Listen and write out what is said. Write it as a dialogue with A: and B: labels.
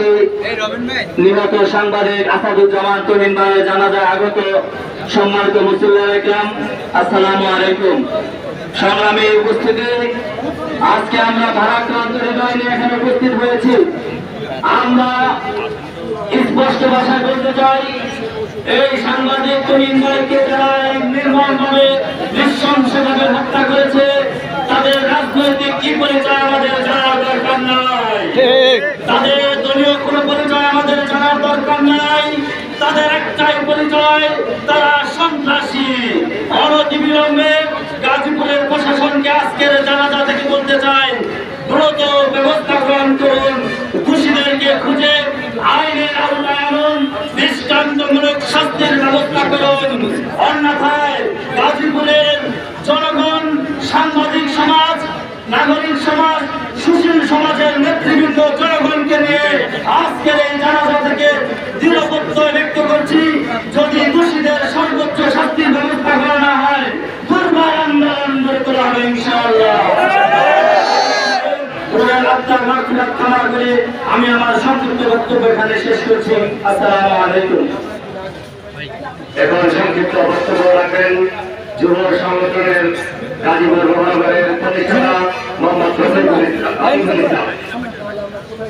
A: পাশাপাশি নিহত সাংবাদিক আসাদুজ্জামান তহিন ভাইয়ের জানাজায় আগত সম্মানিত মুসল্লাহ ইকরাম আসসালামু আলাইকুম। সংগ্রামী উপস্থিতি আজকে আমরা ভারাক্রান্ত হৃদয় নিয়ে এখানে উপস্থিত হয়েছি। আমরা স্পষ্ট ভাষায় বলতে চাই এই সাংবাদিক তহিন ভাইকে যারা নির্মমভাবে নৃশংসভাবে হত্যা করেছে তাদের রাজনৈতিক কি পরিচয় আমাদের জানা দরকার নাই। তাদের দলীয় কোনো পরিচয় আমাদের জানার দরকার নাই। তাদের একটাই পরিচয়, তারা সন্ত্রাসী। অনতিবিলম্বে গাজীপুরের প্রশাসনকে আজকের জানাজা থেকে বলতে চাই, দ্রুত ব্যবস্থা গ্রহণ করুন। খুশিদেরকে খুঁজে আইনের আওতায় আনুন, দৃষ্টান্তমূলক শাস্তির ব্যবস্থা করুন। অন্যথায় গাজীপুরের জনগণ, সাংবাদিক সমাজ, নাগরিক সমাজ, সুশীল সমাজের নেতৃবৃন্দ আজকের এই জানাজা থেকে দৃঢ়প্রত্যয় ব্যক্ত করছি, যদি দোষীদের সর্বোচ্চ শাস্তির ব্যবস্থা করা না হয়, দুর্বার আন্দোলন গড়ে তোলা হবে ইনশাআল্লাহ। আমি আমার সংক্ষিপ্ত বক্তব্য এখানে শেষ করছি। আসসালামু আলাইকুম।
B: এখন সংক্ষিপ্ত বক্তব্য রাখবেন যুব সংগঠনের গাজীপুর মহানগরের প্রতিষ্ঠাতা মোহাম্মদ ইসলাম রফিকুল ইসলাম
C: আসাদুজ্জামান তহিন ভাই উনি